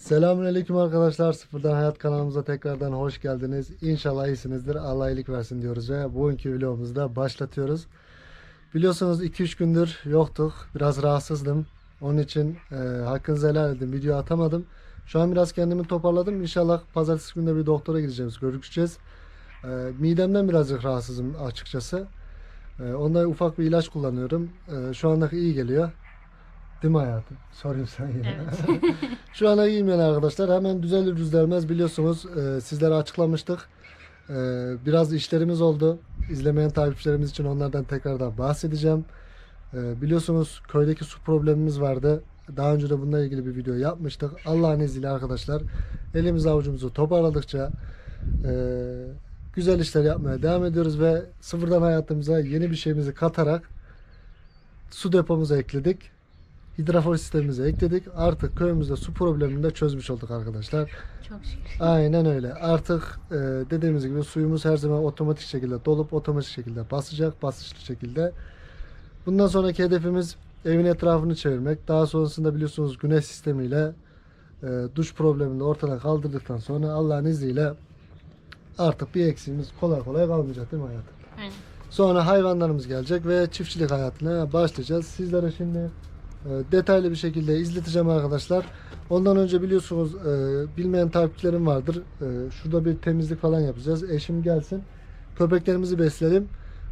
Selamünaleyküm arkadaşlar. Sıfırdan Hayat kanalımıza tekrardan hoş geldiniz. İnşallah iyisinizdir. Allah iyilik versin diyoruz ve bugünkü vlogumuzu da başlatıyoruz. Biliyorsunuz 2-3 gündür yoktuk. Biraz rahatsızdım. Onun için e, hakkınızı helal edin. Video atamadım. Şu an biraz kendimi toparladım. İnşallah pazartesi günde bir doktora gideceğiz. Görüşeceğiz. E, midemden birazcık rahatsızım açıkçası. E, onda ufak bir ilaç kullanıyorum. E, şu andaki iyi geliyor. Değil mi hayatım? Sorayım sen yine. Evet. Şu ana yani arkadaşlar. Hemen düzelir düzelmez biliyorsunuz e, sizlere açıklamıştık. E, biraz işlerimiz oldu. İzlemeyen takipçilerimiz için onlardan tekrardan bahsedeceğim. E, biliyorsunuz köydeki su problemimiz vardı. Daha önce de bununla ilgili bir video yapmıştık. Allah'ın izniyle arkadaşlar elimiz avucumuzu toparladıkça e, güzel işler yapmaya devam ediyoruz ve sıfırdan hayatımıza yeni bir şeyimizi katarak su depomuza ekledik hidrafor sistemimize ekledik. Artık köyümüzde su problemini de çözmüş olduk arkadaşlar. Çok şükür. Aynen öyle. Artık e, dediğimiz gibi suyumuz her zaman otomatik şekilde dolup otomatik şekilde basacak. Basınçlı şekilde. Bundan sonraki hedefimiz evin etrafını çevirmek. Daha sonrasında biliyorsunuz güneş sistemiyle e, duş problemini ortadan kaldırdıktan sonra Allah'ın izniyle artık bir eksiğimiz kolay kolay kalmayacak değil mi hayatım? Aynen. Sonra hayvanlarımız gelecek ve çiftçilik hayatına başlayacağız. Sizlere şimdi detaylı bir şekilde izleteceğim arkadaşlar. Ondan önce biliyorsunuz e, bilmeyen takipçilerim vardır. E, şurada bir temizlik falan yapacağız. Eşim gelsin. Köpeklerimizi besleyelim.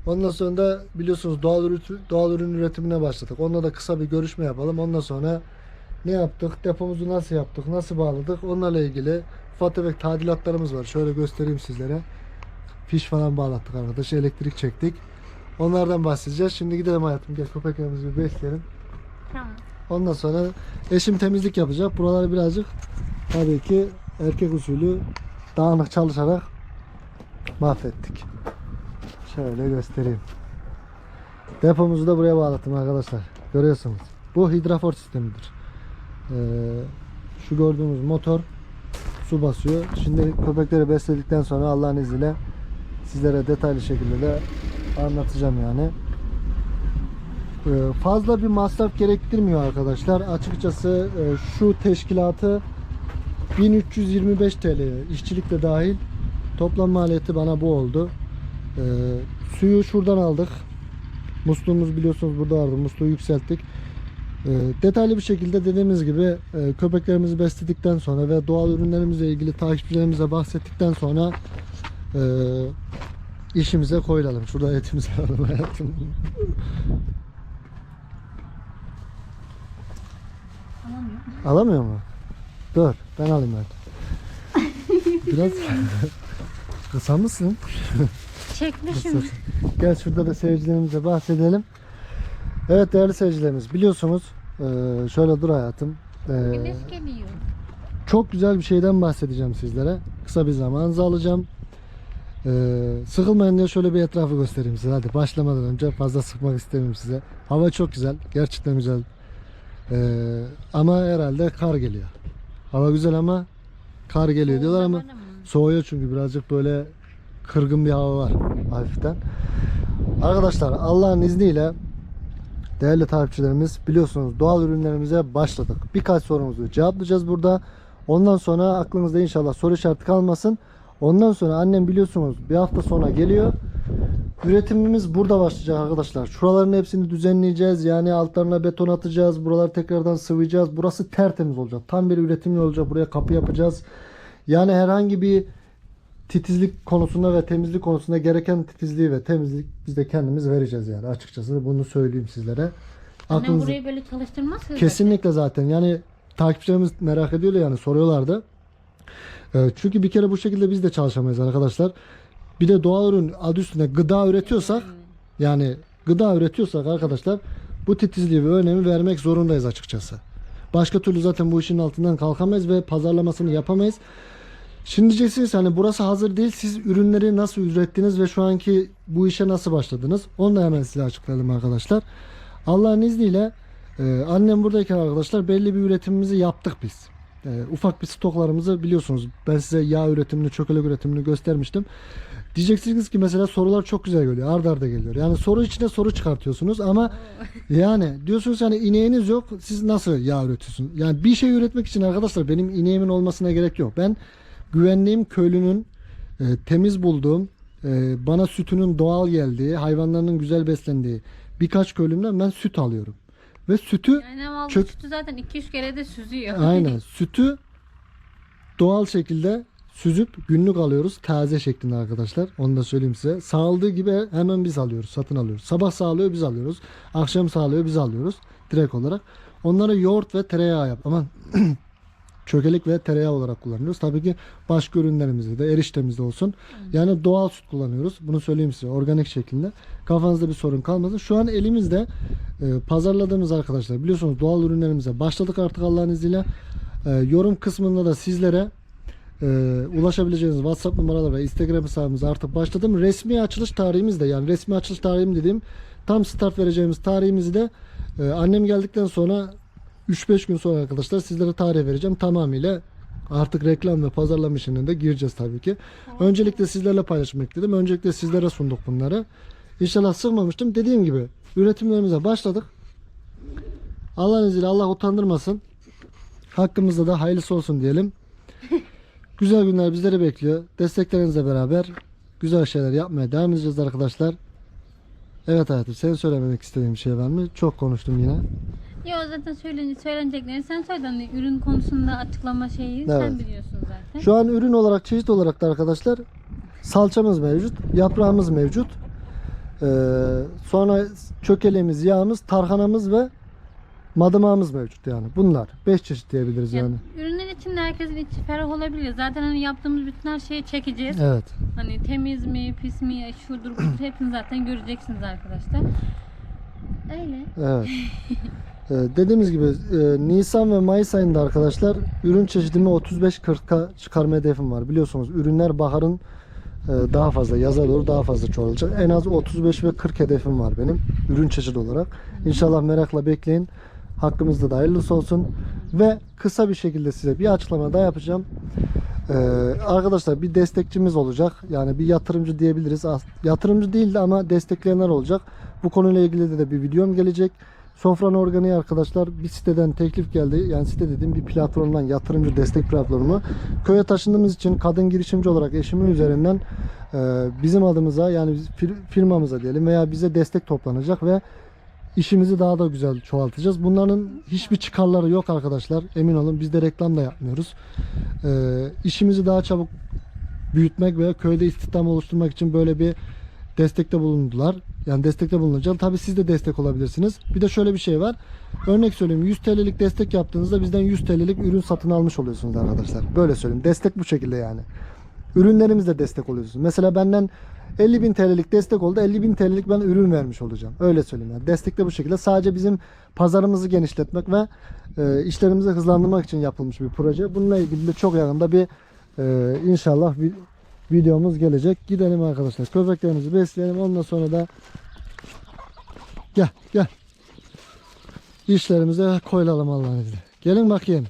Ondan sonra da biliyorsunuz doğal, ürün, doğal ürün üretimine başladık. Onunla da kısa bir görüşme yapalım. Ondan sonra ne yaptık? Depomuzu nasıl yaptık? Nasıl bağladık? Onlarla ilgili ufak tefek tadilatlarımız var. Şöyle göstereyim sizlere. Fiş falan bağlattık arkadaş. Elektrik çektik. Onlardan bahsedeceğiz. Şimdi gidelim hayatım. Gel köpeklerimizi bir besleyelim. Tamam. Ondan sonra eşim temizlik yapacak. Buraları birazcık tabii ki erkek usulü dağınık çalışarak mahvettik. Şöyle göstereyim. Depomuzu da buraya bağlattım arkadaşlar. Görüyorsunuz. Bu hidrafor sistemidir. Ee, şu gördüğümüz motor su basıyor. Şimdi köpekleri besledikten sonra Allah'ın izniyle sizlere detaylı şekilde de anlatacağım yani. Ee, fazla bir masraf gerektirmiyor arkadaşlar. Açıkçası e, şu teşkilatı 1325 TL işçilik de dahil toplam maliyeti bana bu oldu. Ee, suyu şuradan aldık. Musluğumuz biliyorsunuz burada vardı. Musluğu yükselttik. Ee, detaylı bir şekilde dediğimiz gibi e, köpeklerimizi besledikten sonra ve doğal ürünlerimizle ilgili takipçilerimize bahsettikten sonra e, işimize koyulalım. Şurada etimizi alalım hayatım. Alamıyorum. Alamıyor mu? Dur ben alayım ben. Biraz kısa mısın? Çekmişim. Gel şurada da seyircilerimize bahsedelim. Evet değerli seyircilerimiz biliyorsunuz eee, şöyle dur hayatım. Eee, Güneş geliyor. çok güzel bir şeyden bahsedeceğim sizlere. Kısa bir zamanınızı alacağım. Eee sıkılmayın diye şöyle bir etrafı göstereyim size. Hadi başlamadan önce fazla sıkmak istemiyorum size. Hava çok güzel. Gerçekten güzel. Eee, ama herhalde kar geliyor. Hava güzel ama kar geliyor diyorlar ama? Soğuyor çünkü birazcık böyle kırgın bir hava var hafiften. Arkadaşlar Allah'ın izniyle değerli takipçilerimiz biliyorsunuz doğal ürünlerimize başladık. Birkaç sorumuzu cevaplayacağız burada. Ondan sonra aklınızda inşallah soru işareti kalmasın. Ondan sonra annem biliyorsunuz bir hafta sonra geliyor. Üretimimiz burada başlayacak arkadaşlar. Şuraların hepsini düzenleyeceğiz. Yani altlarına beton atacağız. Buraları tekrardan sıvayacağız. Burası tertemiz olacak. Tam bir üretimli olacak. Buraya kapı yapacağız. Yani herhangi bir titizlik konusunda ve temizlik konusunda gereken titizliği ve temizlik biz de kendimiz vereceğiz yani açıkçası bunu söyleyeyim sizlere. Annem Aklınızda burayı böyle çalıştırmaz mı? kesinlikle zaten yani takipçilerimiz merak ediyorlar yani soruyorlardı. Ee, çünkü bir kere bu şekilde biz de çalışamayız arkadaşlar. Bir de doğal ürün adı üstünde gıda üretiyorsak yani gıda üretiyorsak arkadaşlar bu titizliği ve önemi vermek zorundayız açıkçası. Başka türlü zaten bu işin altından kalkamayız ve pazarlamasını yapamayız. Şimdi diyeceksiniz hani burası hazır değil. Siz ürünleri nasıl ürettiniz ve şu anki bu işe nasıl başladınız? Onu da hemen size açıklayalım arkadaşlar. Allah'ın izniyle e, annem buradayken arkadaşlar belli bir üretimimizi yaptık biz. E, ufak bir stoklarımızı biliyorsunuz. Ben size yağ üretimini, çökelek üretimini göstermiştim. Diyeceksiniz ki mesela sorular çok güzel geliyor. Arda arda geliyor. Yani soru içine soru çıkartıyorsunuz ama yani diyorsunuz yani ineğiniz yok. Siz nasıl yağ üretiyorsunuz? Yani bir şey üretmek için arkadaşlar benim ineğimin olmasına gerek yok. Ben güvendiğim köylünün e, temiz bulduğum e, bana sütünün doğal geldiği, hayvanlarının güzel beslendiği birkaç köylümden ben süt alıyorum. Ve sütü Yani Çök- sütü zaten 2-3 kere de süzüyor. Aynen. Sütü doğal şekilde süzüp günlük alıyoruz. Taze şeklinde arkadaşlar. Onu da söyleyeyim size. Sağladığı gibi hemen biz alıyoruz. Satın alıyoruz. Sabah sağlıyor biz alıyoruz. Akşam sağlıyor biz alıyoruz. Direkt olarak. Onları yoğurt ve tereyağı yap. Aman çökelik ve tereyağı olarak kullanıyoruz. Tabii ki başka ürünlerimizde de eriştemizde olsun. Yani doğal süt kullanıyoruz. Bunu söyleyeyim size organik şeklinde. Kafanızda bir sorun kalmasın. Şu an elimizde e, pazarladığımız arkadaşlar biliyorsunuz doğal ürünlerimize başladık artık Allah'ın izniyle. E, yorum kısmında da sizlere e, ulaşabileceğiniz WhatsApp numaraları ve Instagram hesabımız artık başladım. Resmi açılış tarihimiz de yani resmi açılış tarihim dediğim tam start vereceğimiz tarihimizi de e, annem geldikten sonra 3-5 gün sonra arkadaşlar sizlere tarih vereceğim. Tamamıyla artık reklam ve pazarlama işine de gireceğiz tabii ki. Öncelikle sizlerle paylaşmak dedim. Öncelikle sizlere sunduk bunları. İnşallah sığmamıştım. Dediğim gibi üretimlerimize başladık. Allah'ın izniyle Allah utandırmasın. Hakkımızda da hayırlısı olsun diyelim. Güzel günler bizleri bekliyor. Desteklerinizle beraber güzel şeyler yapmaya devam edeceğiz arkadaşlar. Evet hayatım senin söylememek istediğin bir şey var mı? Çok konuştum yine. Yo zaten söylenecek, söyleneceklerini sen söyle. Hani ürün konusunda açıklama şeyi sen Evet. biliyorsun zaten. Şu an ürün olarak çeşit olarak da arkadaşlar salçamız mevcut, yaprağımız mevcut. Ee, sonra çökeleğimiz, yağımız, tarhanamız ve madımağımız mevcut yani. Bunlar 5 çeşit diyebiliriz Ya, yani. Ürünler içinde herkesin içi ferah olabilir. Zaten hani yaptığımız bütün her şeyi çekeceğiz. Evet. Hani temiz mi, pis mi, şudur budur hepsini zaten göreceksiniz arkadaşlar. Öyle. Evet. Ee, dediğimiz gibi e, Nisan ve Mayıs ayında arkadaşlar ürün çeşidimi 35-40'a çıkarma hedefim var. Biliyorsunuz ürünler baharın e, daha fazla yaza doğru daha fazla çoğalacak. En az 35 ve 40 hedefim var benim ürün çeşidi olarak. İnşallah merakla bekleyin. Hakkımızda da hayırlısı olsun. Ve kısa bir şekilde size bir açıklama daha yapacağım. Ee, arkadaşlar bir destekçimiz olacak. Yani bir yatırımcı diyebiliriz. Yatırımcı değil de ama destekleyenler olacak. Bu konuyla ilgili de, de bir videom gelecek. Sofran Organiği arkadaşlar bir siteden teklif geldi. Yani site dediğim bir platformdan yatırımcı destek platformu. Köye taşındığımız için kadın girişimci olarak eşimin üzerinden e, bizim adımıza yani firmamıza diyelim veya bize destek toplanacak ve işimizi daha da güzel çoğaltacağız. Bunların hiçbir çıkarları yok arkadaşlar. Emin olun biz de reklam da yapmıyoruz. E, işimizi daha çabuk büyütmek ve köyde istihdam oluşturmak için böyle bir destekte bulundular. Yani destekte bulunacak. Tabii siz de destek olabilirsiniz. Bir de şöyle bir şey var. Örnek söyleyeyim 100 TL'lik destek yaptığınızda bizden 100 TL'lik ürün satın almış oluyorsunuz arkadaşlar. Böyle söyleyeyim. Destek bu şekilde yani. Ürünlerimizle destek oluyorsunuz. Mesela benden 50 bin TL'lik destek oldu. 50 bin TL'lik ben ürün vermiş olacağım. Öyle söyleyeyim yani. Destek de bu şekilde. Sadece bizim pazarımızı genişletmek ve e, işlerimizi hızlandırmak için yapılmış bir proje. Bununla ilgili de çok yakında bir e, inşallah bir videomuz gelecek. Gidelim arkadaşlar. Köpeklerimizi besleyelim. Ondan sonra da gel gel. İşlerimize koyulalım Allah'ın izniyle. Gelin bakayım.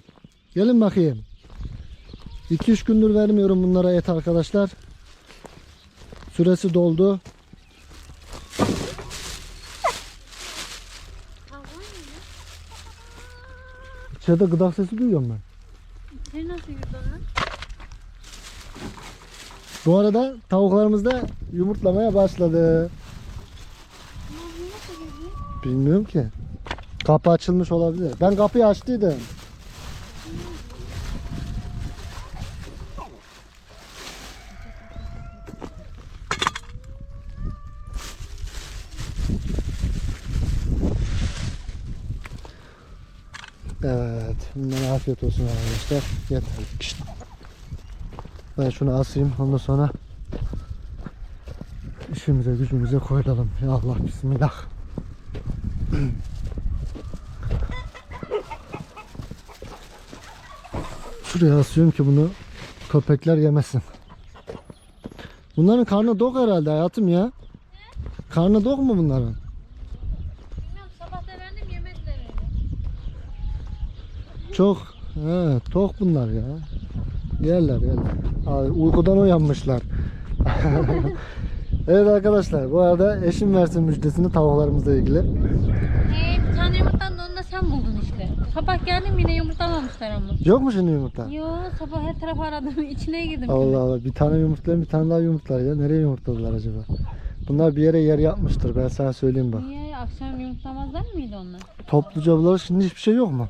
Gelin bakayım. 2-3 gündür vermiyorum bunlara et arkadaşlar. Süresi doldu. İçeride gıdak sesi duyuyorum ben. Seni nasıl lan? Bu arada tavuklarımız da yumurtlamaya başladı. Bilmiyorum ki. Kapı açılmış olabilir. Ben kapıyı açtıydım. Bundan afiyet olsun arkadaşlar. Yeter. Şşt. Ben şunu asayım ondan sonra işimize gücümüze koyalım. Ya Allah bismillah. Şuraya asıyorum ki bunu köpekler yemesin. Bunların karnı dok herhalde hayatım ya. Karnı dok mu bunların? Bilmiyorum sabah da verdim yemediler öyle. Çok. He, tok bunlar ya. Yerler yerler. Abi, uykudan uyanmışlar. evet arkadaşlar bu arada eşim versin müjdesini tavuklarımızla ilgili. Ee, bir tane yumurtanın onu da sen buldun işte. Sabah geldim yine yumurtlamamışlar ama. Yok mu şimdi yumurta? Yo sabah her tarafı aradım içine girdim. Allah Allah bir tane yumurtlayın bir tane daha yumurtlar ya. Nereye yumurtladılar acaba? Bunlar bir yere yer yapmıştır ben sana söyleyeyim bak. Niye akşam yumurtlamazlar mıydı onlar? Topluca bunlar şimdi hiçbir şey yok mu?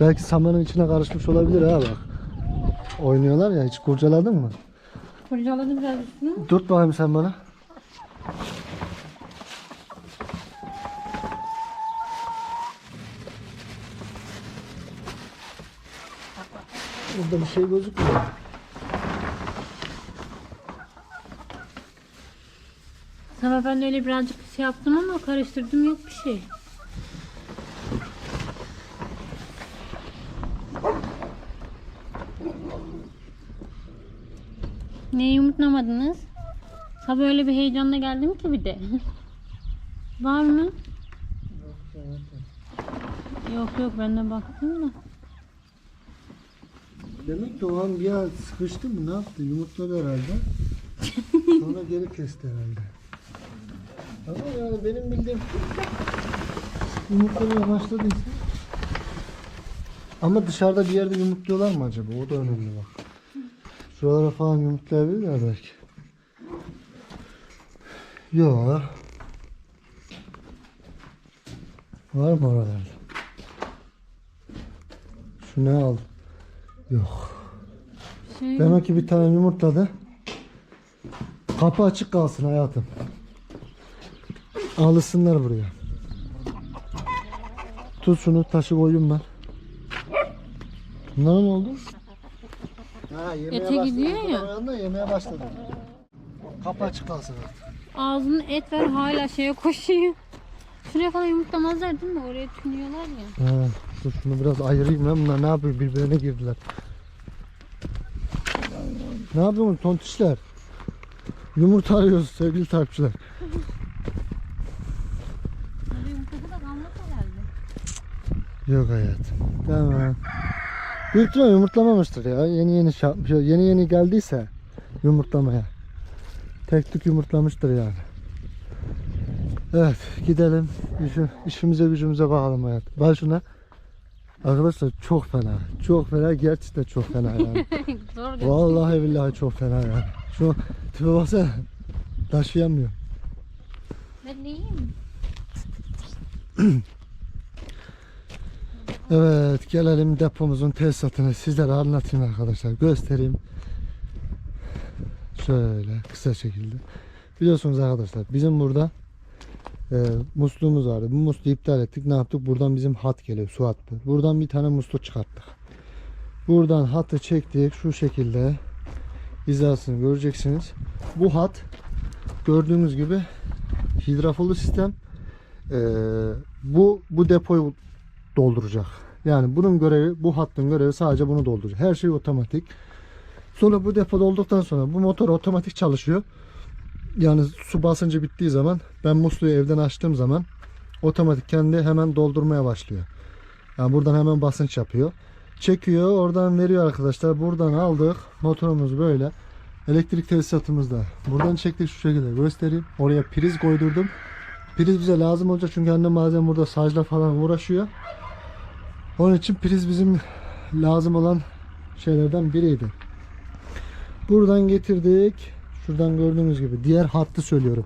Belki samanın içine karışmış olabilir ha bak. Oynuyorlar ya hiç kurcaladın mı? Kurcaladım biraz üstünü. Tut bakayım sen bana. Burada bir şey gözükmüyor. Sabah ben öyle birazcık şey yaptım ama karıştırdım yok bir şey. Neyi yumurtlamadınız? Sabah öyle bir heyecanla geldim ki bir de. Var mı? Yok yok ben de baktım da. Demek ki o an bir an sıkıştı mı ne yaptı? Yumurtladı herhalde. Sonra geri kesti herhalde. Ama yani benim bildiğim yumurtlamaya başladıysa ama dışarıda bir yerde yumurtluyorlar mı acaba? O da önemli bak. Şuralara falan yumurtlayabilirler belki. Yok. Var mı oralarda? Şu ne aldı? Yok. Şey, Demek ki bir tane yumurtladı. Kapı açık kalsın hayatım. Alışsınlar buraya. Tut şunu taşı koyayım ben. Bunlar ne oldu? Ha, Ete gidiyor ya. Yanında yemeye başladı. Kapı açık kalsın artık. ağzının et ver hala şeye koşuyor. Şuraya falan yumurtlamazlar değil mi? Oraya tünüyorlar ya. Ha, dur şunu biraz ayırayım ben. Bunlar ne yapıyor? Birbirine girdiler. Ne yapıyorsunuz tontişler? Yumurta arıyoruz sevgili takipçiler. Orada yumurtası da kalmaz herhalde. Yok hayatım. Tamam. Büyük ihtimal yumurtlamamıştır ya. Yeni yeni şey yapmış. Yeni yeni geldiyse yumurtlamaya. Tek tük yumurtlamıştır yani. Evet gidelim. İşi, işimize gücümüze bakalım hayat. Bak şuna. Arkadaşlar çok fena. Çok fena. Gerçekten çok fena yani. Vallahi billahi çok fena yani. Şu tipe baksana. Taşıyamıyor. Ben neyim? Evet gelelim depomuzun tesisatını sizlere anlatayım arkadaşlar göstereyim. Şöyle kısa şekilde. Biliyorsunuz arkadaşlar bizim burada e, musluğumuz vardı. Bu musluğu iptal ettik. Ne yaptık? Buradan bizim hat geliyor. Su hattı. Buradan bir tane musluk çıkarttık. Buradan hattı çektik. Şu şekilde hizasını göreceksiniz. Bu hat gördüğünüz gibi hidrafolu sistem. E, bu bu depoyu dolduracak. Yani bunun görevi, bu hattın görevi sadece bunu dolduracak. Her şey otomatik. Sonra bu depo dolduktan sonra bu motor otomatik çalışıyor. Yani su basıncı bittiği zaman ben musluğu evden açtığım zaman otomatik kendi hemen doldurmaya başlıyor. Yani buradan hemen basınç yapıyor. Çekiyor oradan veriyor arkadaşlar. Buradan aldık. Motorumuz böyle. Elektrik tesisatımız da. Buradan çektik şu şekilde göstereyim. Oraya priz koydurdum. Priz bize lazım olacak çünkü annem bazen burada sacla falan uğraşıyor. Onun için priz bizim lazım olan şeylerden biriydi. Buradan getirdik. Şuradan gördüğünüz gibi diğer hattı söylüyorum.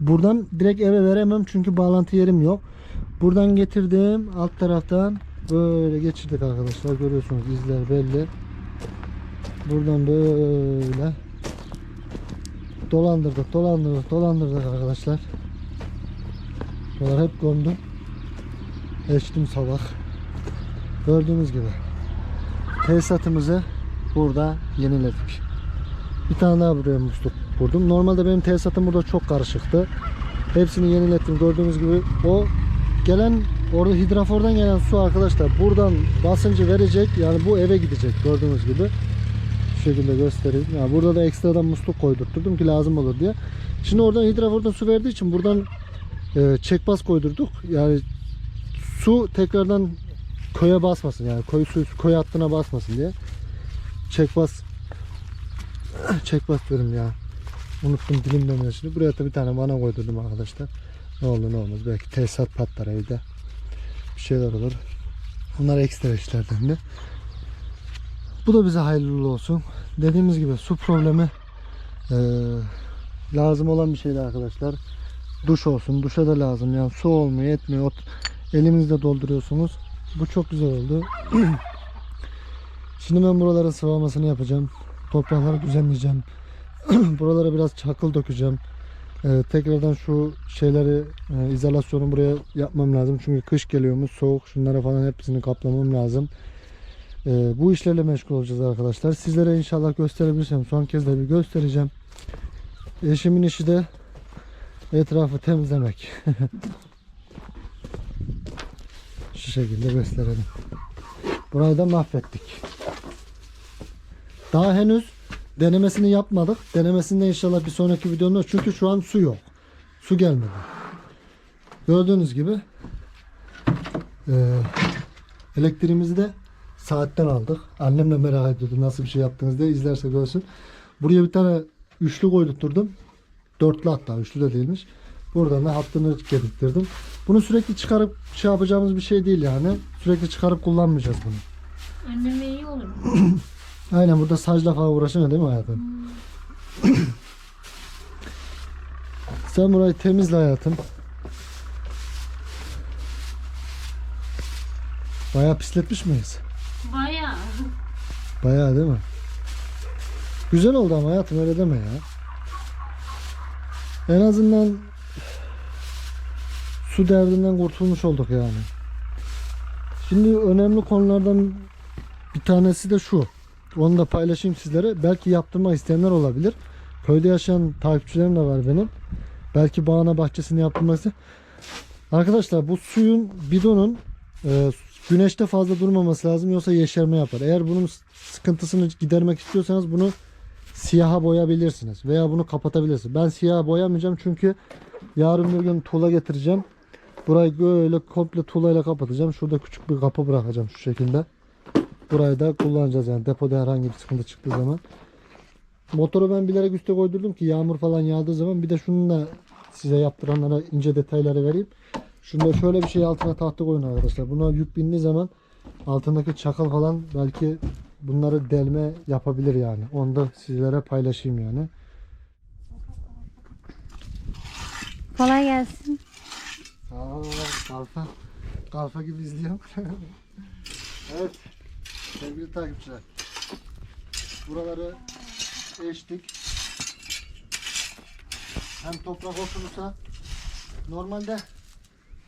Buradan direkt eve veremem çünkü bağlantı yerim yok. Buradan getirdim alt taraftan böyle geçirdik arkadaşlar. Görüyorsunuz izler belli. Buradan böyle dolandırdık, dolandırdık, dolandırdık arkadaşlar. Bunlar hep kondu. Eştim sabah. Gördüğünüz gibi tesisatımızı burada yeniledik. Bir tane daha buraya musluk kurdum. Normalde benim tesisatım burada çok karışıktı. Hepsini yenilettim. Gördüğünüz gibi o gelen orada hidrafordan gelen su arkadaşlar buradan basıncı verecek. Yani bu eve gidecek gördüğünüz gibi. Şu şekilde göstereyim. Yani burada da ekstradan musluk koydurtturdum ki lazım olur diye. Şimdi oradan hidrafordan su verdiği için buradan e, çekbas koydurduk. Yani su tekrardan köye basmasın yani koyu su koyu hattına basmasın diye çekbas çek basıyorum ya. Unuttum dilim dönüyor şimdi. Buraya da bir tane vana koydum arkadaşlar. Ne olur ne olmaz. Belki tesisat patlar evde. Bir şeyler olur. Bunlar ekstra işlerden de. Bu da bize hayırlı olsun. Dediğimiz gibi su problemi eee, lazım olan bir şeydi arkadaşlar. Duş olsun. Duşa da lazım. Yani su olmuyor, yetmiyor. Ot- Elinizde dolduruyorsunuz. Bu çok güzel oldu. Şimdi ben buraların sıvamasını yapacağım. Toprakları düzenleyeceğim. Buralara biraz çakıl dökeceğim. Ee, tekrardan şu şeyleri e, izolasyonu buraya yapmam lazım. Çünkü kış geliyormuş soğuk. Şunlara falan hepsini kaplamam lazım. Ee, bu işlerle meşgul olacağız arkadaşlar. Sizlere inşallah gösterebilirsem son kez de bir göstereceğim. Eşimin işi de etrafı temizlemek. Şu şekilde gösterelim. Burayı da mahvettik. Daha henüz denemesini yapmadık. Denemesinde inşallah bir sonraki videomda çünkü şu an su yok. Su gelmedi. Gördüğünüz gibi eee, elektriğimizi de saatten aldık. Annem de merak ediyordu nasıl bir şey yaptınız diye izlerse görsün. Buraya bir tane üçlü koydurturdum. Dörtlü hatta üçlü de değilmiş. Buradan da hattını getirttirdim. Bunu sürekli çıkarıp şey yapacağımız bir şey değil yani. Sürekli çıkarıp kullanmayacağız bunu. Anneme iyi olur. Aynen burada sacla falan uğraşamıyor değil mi hayatım? Sen burayı temizle hayatım. Bayağı pisletmiş miyiz? Bayağı. Bayağı değil mi? Güzel oldu ama hayatım öyle deme ya. En azından su derdinden kurtulmuş olduk yani. Şimdi önemli konulardan bir tanesi de şu. Onu da paylaşayım sizlere. Belki yaptırmak isteyenler olabilir. Köyde yaşayan takipçilerim de var benim. Belki bağına bahçesini yaptırmak. Arkadaşlar bu suyun bidonun e, güneşte fazla durmaması lazım yoksa yeşerme yapar. Eğer bunun sıkıntısını gidermek istiyorsanız bunu siyaha boyayabilirsiniz veya bunu kapatabilirsiniz. Ben siyaha boyamayacağım çünkü yarın bir gün tuğla getireceğim. Burayı böyle komple tuğlayla kapatacağım. Şurada küçük bir kapı bırakacağım şu şekilde. Burayı da kullanacağız yani depoda herhangi bir sıkıntı çıktığı zaman. Motoru ben bilerek üste koydurdum ki yağmur falan yağdığı zaman bir de şunu da size yaptıranlara ince detayları vereyim. Şunda şöyle bir şey altına tahta koyun arkadaşlar. Buna yük bindiği zaman altındaki çakal falan belki bunları delme yapabilir yani. Onu da sizlere paylaşayım yani. Kolay gelsin. Aa, kalfa. Kalfa gibi izliyorum. evet. Sevgili takipçiler. Buraları eştik. Hem toprak oturursa normalde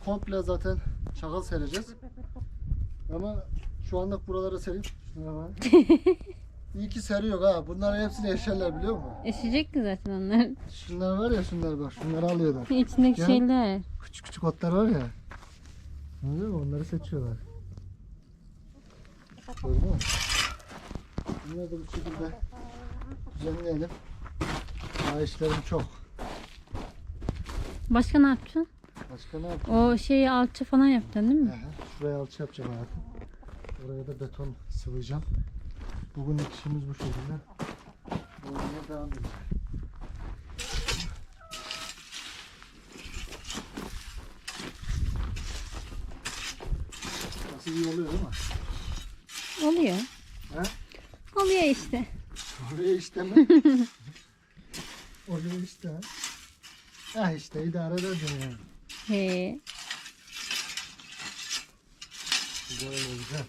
komple zaten çakal sereceğiz. Ama şu anlık buraları sereyim. İyi ki seriyor ha. Bunların hepsini eşerler biliyor musun? Eşecek ki zaten onlar. Şunlar var ya şunlar bak. Şunları alıyorlar. İçindeki şeyler. Küçük küçük otlar var ya. Anladın mı? Onları seçiyorlar. Gördün mü? Bunları da bu şekilde düzenleyelim. Daha işlerim çok. Başka ne yapacaksın? Başka ne yapacağım? O şeyi alçı falan yapacaksın değil mi? Aha, Şuraya alçı yapacağım hayatım. Oraya da beton sıvayacağım. Bugünlük işimiz bu şekilde. Olmaya devam edeceğiz. Nasıl iyi oluyor değil mi? Oluyor. He? Oluyor işte. Oraya işte mi? Oraya işte. ha. Ha işte idare edeceğim yani. He. Güzel olacak.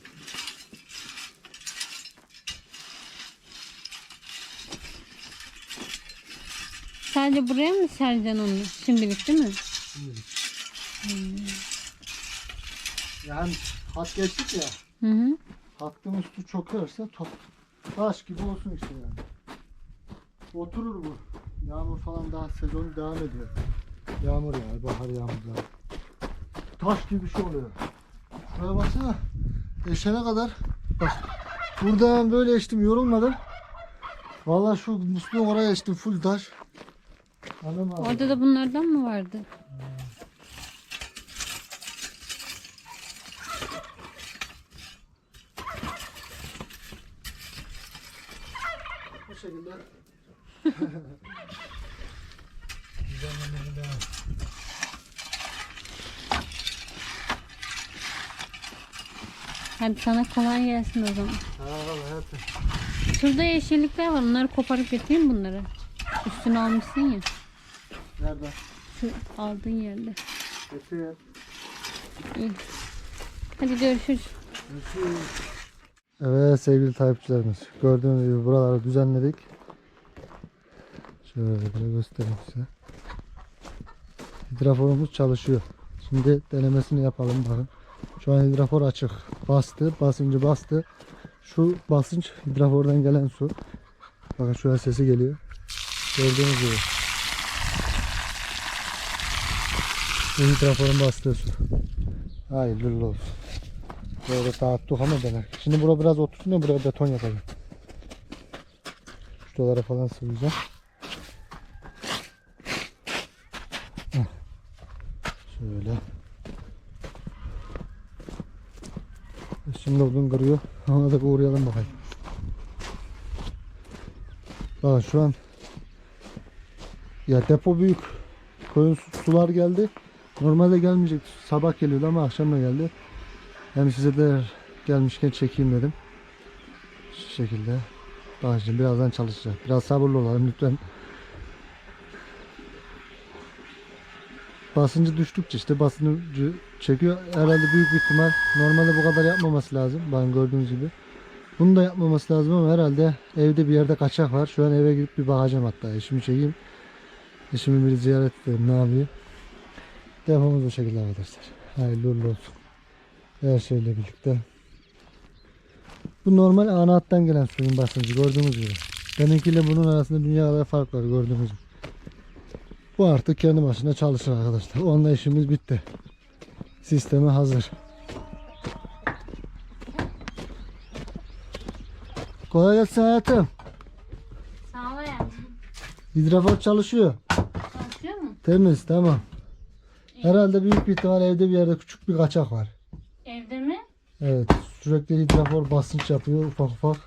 Sadece buraya mı sereceksin onu? Şimdilik değil mi? Şimdi. Yani hat geçtik ya. Hı hı. Hattın üstü çökerse top, taş gibi olsun işte yani. Oturur bu. Yağmur falan daha sezon devam ediyor. Yağmur ya, bahar yağmurları. Taş gibi bir şey oluyor. Şuraya baksana. Eşene kadar. Bak. Burada ben böyle içtim yorulmadım. Vallahi şu musluğu oraya içtim full taş. Anam abi. Orada da bunlardan mı vardı? Bu şekilde Düzenlemeye devam. Hadi sana kolay gelsin o zaman. Ha. Şurada yeşillikler var. Onları koparıp getireyim bunları. Üstüne almışsın ya. Nerede? Şu aldığın yerde. Getir. İyi. Hadi görüşürüz. Evet sevgili takipçilerimiz. Gördüğünüz gibi buraları düzenledik. Şöyle göstereyim size. Hidraforumuz çalışıyor. Şimdi denemesini yapalım bakın. Şu an hidrafor açık. Bastı, basıncı bastı. Şu basınç hidrafordan gelen su. Bakın şu an sesi geliyor. Gördüğünüz gibi. Bu hidraforun bastığı su. Hayırlı olsun. Böyle dağıttık ama dener. Şimdi bura biraz otursun ya buraya beton yapacağım. Şuralara falan sıvayacağım. Şöyle. Şimdi odun kırıyor. Ona da bir uğrayalım bakayım. Bak şu an ya depo büyük. Koyun su- sular geldi. Normalde gelmeyecek. Sabah geliyordu ama akşam da geldi. Hem size de gelmişken çekeyim dedim. Şu şekilde. Bak şimdi birazdan çalışacak. Biraz sabırlı olalım lütfen. Basıncı düştükçe işte basıncı çekiyor. Herhalde büyük bir ihtimal normalde bu kadar yapmaması lazım. Ben gördüğünüz gibi. Bunu da yapmaması lazım ama herhalde evde bir yerde kaçak var. Şu an eve gidip bir bakacağım hatta. Eşimi çekeyim. Eşimi bir ziyaret edelim. Ne yapayım? Defamız o şekilde arkadaşlar. Hayırlı uğurlu olsun. Her şeyle birlikte. Bu normal ana hattan gelen suyun basıncı gördüğünüz gibi. Benimkiyle bunun arasında dünya kadar fark var gördüğünüz gibi. Bu artık kendi başına çalışır arkadaşlar. Onunla işimiz bitti. Sistemi hazır. Kolay gelsin hayatım. Sağ ol hayatım. Hidrafor çalışıyor. Çalışıyor mu? Temiz tamam. Herhalde büyük bir ihtimal evde bir yerde küçük bir kaçak var. Evde mi? Evet sürekli hidrafor basınç yapıyor ufak ufak.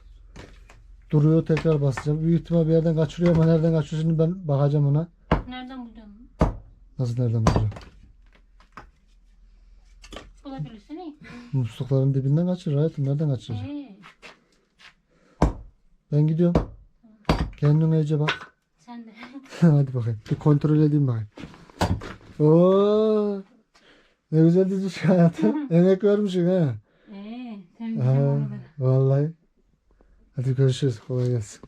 Duruyor tekrar basacağım. Büyük ihtimal bir yerden kaçırıyor ama nereden kaçırıyor şimdi ben bakacağım ona. Nereden bulacaksın? Nasıl nereden bulacağım? Bulabilirsin iyi. Muslukların dibinden kaçırır hayatım. Nereden kaçırır? Ee, Ben gidiyorum. Kendin iyice bak. sen de. Hadi bakayım. Bir kontrol edeyim bakayım. Oo. Ne güzel dizmiş hayatım. Emek vermişsin ha. Ee, temizleyeceğim oraları. vallahi. Hadi görüşürüz. Kolay gelsin.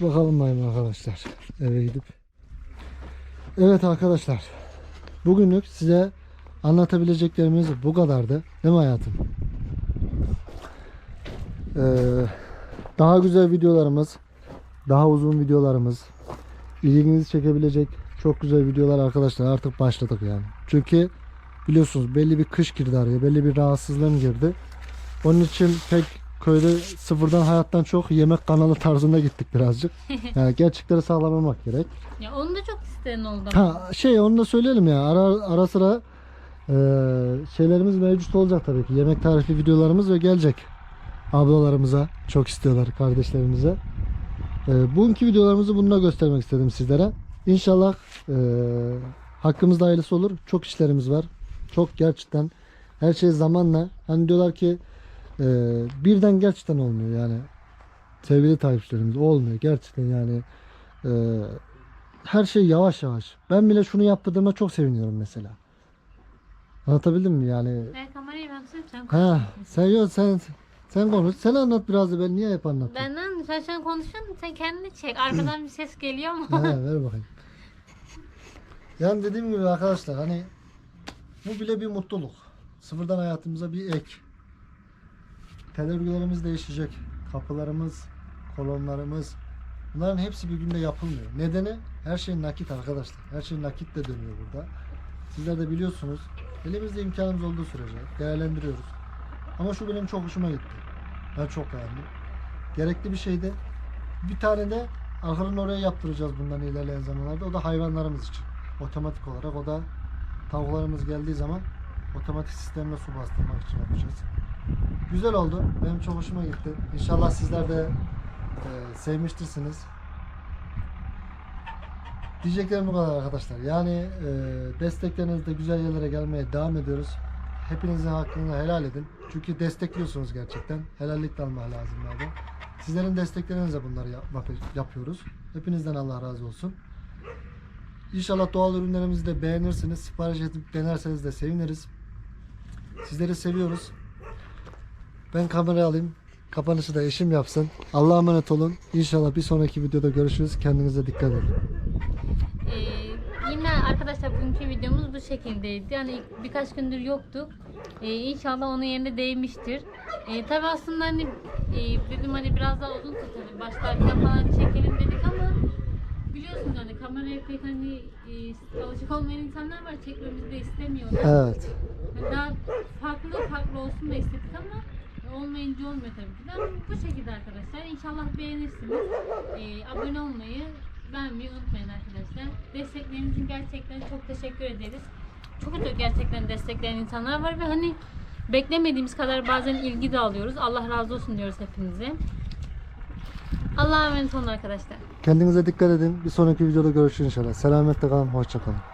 Bakalım bayım arkadaşlar. Eve gidip. Evet arkadaşlar. Bugünlük size anlatabileceklerimiz bu kadardı. Değil mi hayatım? Ee, daha güzel videolarımız, daha uzun videolarımız, ilginizi çekebilecek çok güzel videolar arkadaşlar artık başladık yani. Çünkü biliyorsunuz belli bir kış girdi araya, belli bir rahatsızlığım girdi. Onun için pek köyde sıfırdan hayattan çok yemek kanalı tarzında gittik birazcık. Yani gerçekleri sağlamamak gerek. Ya onu da çok isteyen oldu. Ha şey onu da söyleyelim ya ara, ara sıra e, şeylerimiz mevcut olacak tabii ki. Yemek tarifi videolarımız ve gelecek. Ablalarımıza çok istiyorlar kardeşlerimize. E, bugünkü videolarımızı bununla göstermek istedim sizlere. İnşallah e, hakkımızda hayırlısı olur. Çok işlerimiz var. Çok gerçekten her şey zamanla. Hani diyorlar ki e, birden gerçekten olmuyor yani. Sevgili takipçilerimiz olmuyor gerçekten yani. E, her şey yavaş yavaş. Ben bile şunu yaptırdığıma çok seviniyorum mesela. Anlatabildim mi yani? Ben kamerayı baksana sen Ha, sen yok sen sen konuş. Sen anlat biraz da ben niye hep anlatıyorum? Benden sen sen konuşuyorsun sen kendini çek. Arkadan bir ses geliyor mu? Ha, ver bakayım. Yani dediğim gibi arkadaşlar hani bu bile bir mutluluk. Sıfırdan hayatımıza bir ek. Tel örgülerimiz değişecek. Kapılarımız, kolonlarımız bunların hepsi bir günde yapılmıyor. Nedeni her şey nakit arkadaşlar. Her şey nakitle dönüyor burada. Sizler de biliyorsunuz. Elimizde imkanımız olduğu sürece değerlendiriyoruz. Ama şu benim çok hoşuma gitti. Ben çok beğendim. Gerekli bir şeydi. Bir tane de ahırın oraya yaptıracağız bundan ilerleyen zamanlarda. O da hayvanlarımız için. Otomatik olarak o da tavuklarımız geldiği zaman otomatik sistemle su bastırmak için yapacağız. Güzel oldu. Benim çok hoşuma gitti. İnşallah sizler de e, sevmiştirsiniz. Diyeceklerim bu kadar arkadaşlar. Yani e, desteklerinizle güzel yerlere gelmeye devam ediyoruz. Hepinizin hakkını helal edin. Çünkü destekliyorsunuz gerçekten. Helallik de almak lazım bazen. Sizlerin desteklerinizle bunları yapmak, yapıyoruz. Hepinizden Allah razı olsun. İnşallah doğal ürünlerimizi de beğenirsiniz. Sipariş edip denerseniz de seviniriz. Sizleri seviyoruz. Ben kamerayı alayım. Kapanışı da eşim yapsın. Allah'a emanet olun. İnşallah bir sonraki videoda görüşürüz. Kendinize dikkat edin. Ee, yine arkadaşlar bugünkü videomuz bu şekildeydi. Yani ilk birkaç gündür yoktuk. Ee, inşallah onun yerine değmiştir. Ee, tabii aslında hani e, dedim hani biraz daha uzun tutalım. Başlarken falan çekelim dedik ama biliyorsunuz hani kameraya pek hani e, alışık olmayan insanlar var. Çekmemizi de istemiyorlar. Evet. Yani Daha farklı farklı olsun da istedik ama olmayınca olmuyor tabii ki. Ama bu şekilde arkadaşlar. İnşallah beğenirsiniz. Ee, abone olmayı, beğenmeyi unutmayın arkadaşlar. Destekleriniz için gerçekten çok teşekkür ederiz. Çok çok gerçekten destekleyen insanlar var ve hani beklemediğimiz kadar bazen ilgi de alıyoruz. Allah razı olsun diyoruz hepinize. Allah'a emanet olun arkadaşlar. Kendinize dikkat edin. Bir sonraki videoda görüşürüz inşallah. Selametle kalın. Hoşça kalın.